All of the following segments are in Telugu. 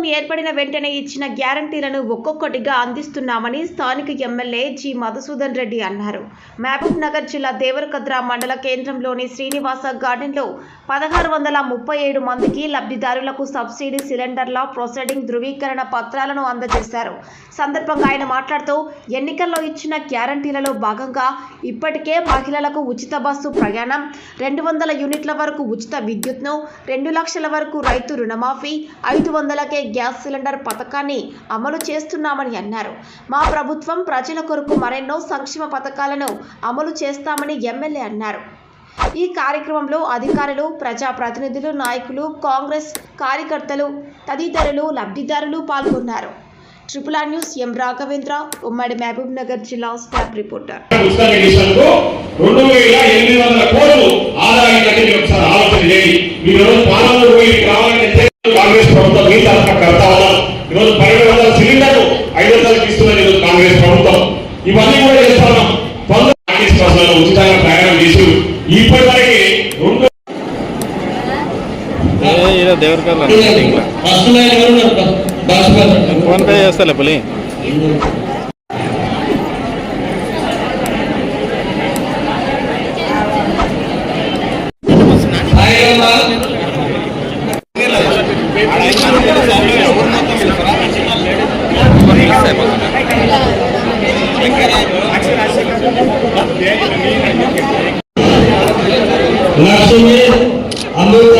ప్రభుత్వం ఏర్పడిన వెంటనే ఇచ్చిన గ్యారంటీలను ఒక్కొక్కటిగా అందిస్తున్నామని స్థానిక ఎమ్మెల్యే జి మధుసూదన్ రెడ్డి అన్నారు. మహబూబ్ నగర్ జిల్లా దేవరకద్ర మండల కేంద్రంలోని శ్రీనివాస గార్డెన్లో పదహారు వందల ముప్పై ఏడు మందికి లబ్ధిదారులకు సబ్సిడీ సిలిండర్ల ప్రొసీడింగ్ ధృవీకరణ పత్రాలను అందజేశారు. సందర్భంగా ఆయన మాట్లాడుతూ ఎన్నికల్లో ఇచ్చిన గ్యారంటీలలో భాగంగా ఇప్పటికే మహిళలకు ఉచిత బస్సు ప్రయాణం రెండు వందల యూనిట్ల వరకు ఉచిత విద్యుత్ను రెండు లక్షల వరకు రైతు రుణమాఫీ ఐదు వందలకే గ్యాస్ సిలిండర్ పథకాన్ని అమలు చేస్తున్నామని అన్నారు. మా ప్రభుత్వం ప్రజల కొరకు మరెన్నో సంక్షేమ పథకాలను అమలు చేస్తామని ఎమ్మెల్యే అన్నారు. ఈ కార్యక్రమంలో అధికారులు ప్రజాప్రతినిధులు నాయకులు కాంగ్రెస్ కార్యకర్తలు తదితరులు లబ్ధిదారులు పాల్గొన్నారు. Triple R news M Raghavendra ఉమ్మడి మహబూబ్ నగర్ జిల్లా స్టాఫ్ రిపోర్టర్. రెండు వేల ఎనిమిది వందల కోట్లు ఆదాయం ఒకసారి ఆలోచన చేయండి మీరు ఏదో? బస్సు బస్సు ఫోన్ పే చేస్తాలే పులి. లక్ష్మి అమృత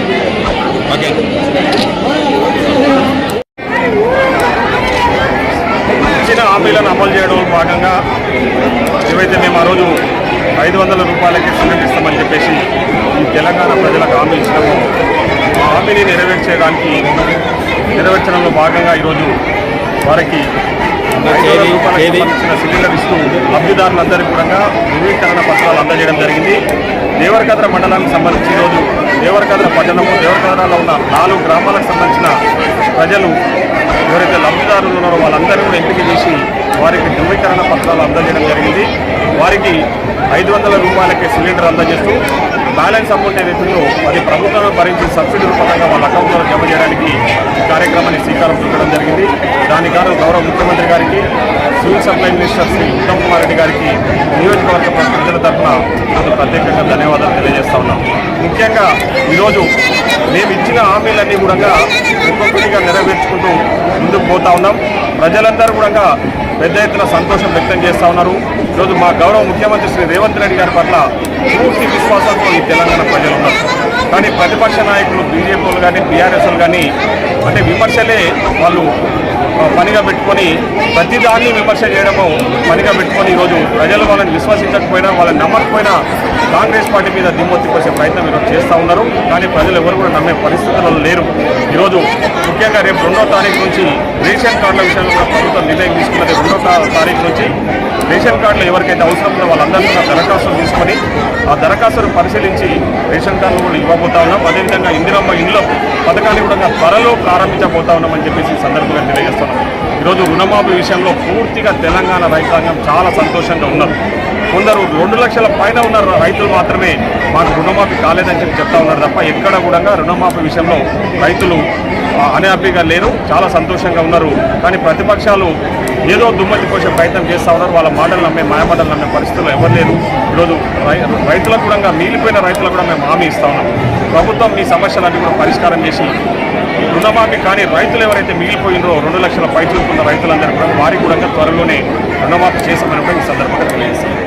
ఇచ్చిన హామీలను అమలు చేయడంలో భాగంగా ఏవైతే మేము ఆ రోజు ఐదు వందల రూపాయలకి సిలిండర్ ఇస్తామని చెప్పేసి ఈ తెలంగాణ ప్రజలకు హామీ ఇచ్చినాము. ఆ హామీని నెరవేర్చేయడానికి నెరవేర్చడంలో భాగంగా ఈరోజు వారికి? సంబంధించిన సిలిండర్ ఇస్తూ లబ్ధిదారులందరికీ కూడా ధృవీకరణ పత్రాలు అందజేయడం జరిగింది. దేవరకద్ర మండలానికి సంబంధించి ఈరోజు దేవరకద్ర పట్టణము దేవరకద్రలో ఉన్న నాలుగు గ్రామాలకు సంబంధించిన ప్రజలు ఎవరైతే లబ్ధిదారులు ఉన్నారో వాళ్ళందరూ కూడా ఎంపిక చేసి వారికి ధృవీకరణ పత్రాలు అందజేయడం జరిగింది. వారికి ఐదు వందల రూపాయలకి సిలిండర్ అందజేస్తూ బ్యాలెన్స్ అమౌంట్ ఏదైతుందో అది ప్రభుత్వం భరించి సబ్సిడీ రూపంగా వాళ్ళ అకౌంట్లో జమ చేయడానికి కార్యక్రమాన్ని శ్రీకారం చుట్టడం జరిగింది. దాని గాను గౌరవ ముఖ్యమంత్రి గారికి civil supply minister Shri Uttam Kumar Reddy garu నియోజకవర్గ ప్రజల తరఫున ప్రత్యేకంగా ధన్యవాదాలు తెలియజేస్తా ఉన్నాం ముఖ్యంగా ఈరోజు మేము ఇచ్చిన హామీలన్నీ కూడా ఒక్కొక్కటిగా నెరవేర్చుకుంటూ ముందుకు పోతా ఉన్నాం. ప్రజలందరూ కూడా పెద్ద ఎత్తున సంతోషం వ్యక్తం చేస్తూ ఉన్నారు. ఈరోజు మా గౌరవ ముఖ్యమంత్రి శ్రీ రేవంత్ రెడ్డి గారి పట్ల పూర్తి విశ్వాసంతో ఈ తెలంగాణ ప్రజలు ఉన్నారు కానీ ప్రతిపక్ష నాయకులు బీజేపీలు కానీ బీఆర్ఎస్లు కానీ అంటే విమర్శలే వాళ్ళు పనిగా పెట్టుకొని ప్రతిదాన్ని విమర్శ చేయడము పనిగా పెట్టుకొని ఈరోజు ప్రజలు వాళ్ళని విశ్వసించకపోయినా వాళ్ళని నమ్మకపోయినా కాంగ్రెస్ పార్టీ మీద దిమ్మొత్తి పరిచే ప్రయత్నం ఈరోజు చేస్తూ ఉన్నారు. కానీ ప్రజలు ఎవరు కూడా నమ్మే పరిస్థితుల్లో లేరు. ఈరోజు ముఖ్యంగా రేపు రెండో తారీఖు నుంచి రేషన్ కార్డుల విషయంలో కూడా ప్రభుత్వం నిర్ణయం తీసుకున్నది రెండో తారీఖు నుంచి రేషన్ కార్డులు ఎవరికైతే అవసరం ఉందో వాళ్ళందరినీ ఆ దరఖాస్తును పరిశీలించి రేషన్ కార్డులు కూడా ఇవ్వబోతా ఉన్నాం. అదేవిధంగా ఇందిరమ్మ ఇండ్ల పథకాన్ని కూడా త్వరలో ప్రారంభించబోతా ఉన్నామని చెప్పేసి సందర్భంగా తెలియజేస్తున్నాం. ఈరోజు రుణమాఫీ విషయంలో పూర్తిగా తెలంగాణ రైతాంగం చాలా సంతోషంగా ఉన్నారు కొందరు రెండు లక్షల పైన ఉన్న రైతులు మాత్రమే మాకు రుణమాఫీ కాలేదని చెప్పి చెప్తా ఉన్నారు తప్ప ఎక్కడ కూడా రుణమాఫీ విషయంలో రైతులు అనే అన్హ్యాపీగా లేరు. చాలా సంతోషంగా ఉన్నారు. కానీ ప్రతిపక్షాలు ఏదో దుమ్మతి కోసం ప్రయత్నం చేస్తూ ఉన్నారు. వాళ్ళ మాటలు నమ్మే మాయమాటలు నమ్మే పరిస్థితులు ఎవరు లేరు. ఈరోజు రైతులకు కూడా మిగిలిపోయిన రైతులకు కూడా మేము హామీ ఇస్తా ఉన్నాం. ప్రభుత్వం మీ సమస్యలన్నీ కూడా పరిష్కారం చేసి రుణమాఫీ కానీ రైతులు ఎవరైతే మిగిలిపోయినో రెండు లక్షల పైచుకున్న రైతులందరూ కూడా వారికి కూడా త్వరలోనే రుణమాఫీ చేశామని కూడా ఈ సందర్భంగా తెలియజేస్తాం.